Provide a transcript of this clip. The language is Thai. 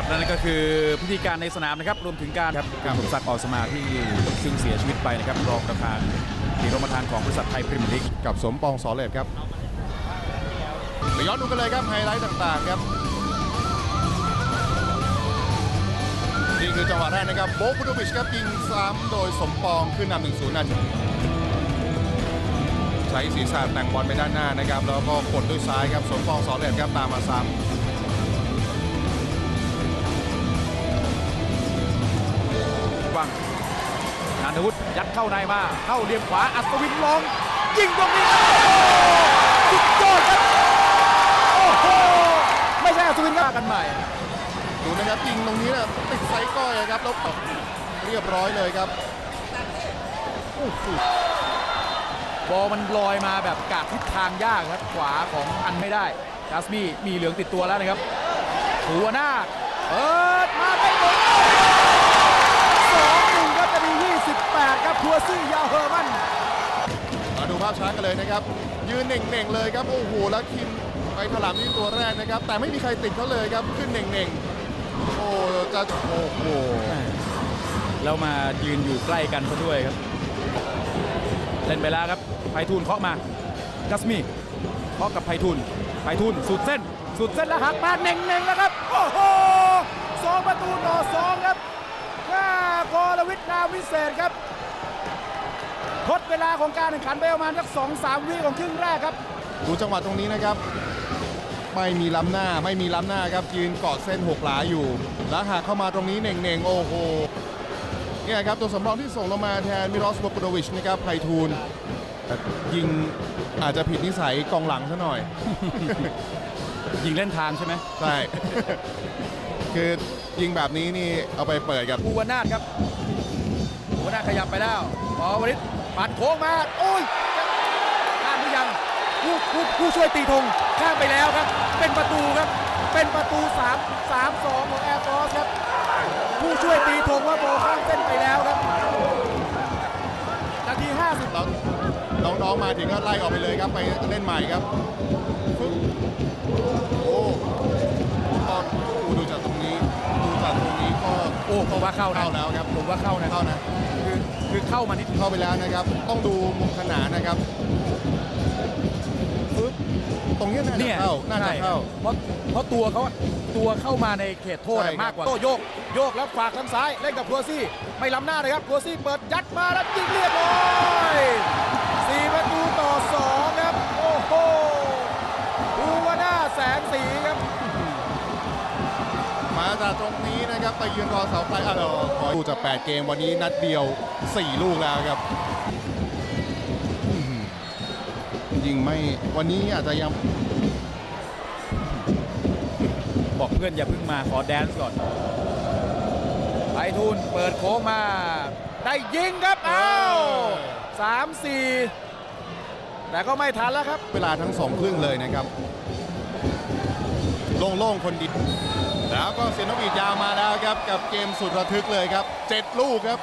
ครับและนั่นก็คือพิธีการในสนามนะครับ รวมถึงการครับการสมศักดิ์ออกสมาที่ซึ่งเสียชีวิตไปนะครับรองประธานทีรองประธานของบริษัทไทยพรีเมียร์ลีกกับสมปองสอเลดครับไปย้อนดูกันเลยครับไฮไลท์ต่างๆครับนี่คือจังหวะแรกนะครับโบกุโดวิชครับยิงซ้ำโดยสมปองขึ้นนำหนึ่งศูนย์นาทีใช้ศีรษะแต่งบอลไปด้านหน้านะครับ แล้วก็กดด้วยซ้ายครับสมปองสอเลดครับตามมาซ้ำ วังนันทวุฒิยัดเข้าในมา เข้าเหลี่ยมขวา อัศวินลองยิงตรงนี้สุดยอดครับโอ้โหไม่ใช่อัศวินครับกันใหม่ ดูนะครับยิงตรงนี้นะติดไซส์ก้อยครับแล้วเรียบร้อยเลยครับโอ้โหบอลมันลอยมาแบบกาดทิศทางยากครับขวาของอันไม่ได้กาสมีมีเหลืองติดตัวแล้วนะครับหัวหน้าคเปิดมาได้หมดส ซี่ยาเฮอร์มันมาดูภาพช้ากันเลยนะครับ ยืนเน่งๆเลยครับโอ้โหแล้วคิมไปถลำที่ตัวแรกนะครับ แต่ไม่มีใครติดเขาเลยครับขึ้นเน่งๆโอ้จะโอ้โหแล้วมายืนอยู่ใกล้กันซะด้วยครับ เล่นไปแล้วครับไพฑูรย์เคาะมากัสมีเคาะกับไพฑูรย์ไพฑูรย์สุดเส้น สุดเส้นแล้วหักมาเน่งๆแล้วครับโอ้โหสองประตูต่อสองครับหน้ากรวิทย์นาวิเศษครับ ทดเวลาของการแข่งขันไปประมาณสักสองสามวิของครึ่งแรกครับ ดูจังหวะตรงนี้นะครับ ไม่มีล้ำหน้าไม่มีล้ำหน้าครับยืนเกาะเส้นหกหลาอยู่ แล้วหากเข้ามาตรงนี้เน่งๆโอ้โหเนี่ยครับตัวสำรองที่ส่งลงมาแทนมิรอสโบกโดวิชนะครับไพฑูรย์แต่ยิงอาจจะผิดนิสัยกองหลังซะหน่อย ยิงเล่นทางใช่ไหมใช่คือยิงแบบนี้นี่เอาไปเปิดกับภูวนาถครับภูวนาถขยับไปแล้วปอวริศ ปัดโค้งมาโอ้ยข้ามหรือยังผู้ผู้ผู้ช่วยตีธงข้ามไปแล้วครับ เป็นประตูครับ เป็นประตู 3 3 2 ของแอร์ฟอร์สครับ ผู้ช่วยตีธงว่าโบอลข้ามเส้นไปแล้วครับนาที 50แล้วน้องๆมาถึงก็ไล่ออกไปเลยครับไปเล่นใหม่ครับฟึ๊บโอ้ตอนดูดูจากตรงนี้ดูจากตรงนี้ก็โอ้ผมว่าเข้านะเข้าแล้วครับผมว่าเข้านะเข้านะ คือคือเข้ามานิดเข้าไปแล้วนะครับ ต้องดูมุมขนานนะครับฟึ๊บตรงนี้น่าจะเนี่ยเข้าน่าจะใช่เข้า เพราะเพราะตัวเขาตัวเข้ามาในเขตโทษใช่ครับ มากกว่า โต้โยก โยกแล้วฝากทางซ้าย เล่นกับครัวซี่ ไม่ล้ำหน้าเลยครับครัวซี่เปิดยัดมาแล้วยิงเรียบร้อยสี่ประ ครับไปยืนรอเสาไฟอะเดี๋ยวขอดูจาก8เกมวันนี้นัดเดียว 4 ลูกแล้วครับอื้อหือยิงไม่วันนี้อาจจะยังบอกเพื่อนอย่าเพิ่งมาขอแดนซ์ก่อนไปทุนเปิดโค้งมา ได้ยิงครับอ้าวสามสี่แต่ก็ไม่ทันแล้วครับ เวลาทั้งสองครึ่งเลยนะครับ โล่งๆคนเดียว แล้วก็เสียนกอีกยาวมาแล้วครับกับเกมสุดระทึกเลยครับ 7 ลูกครับ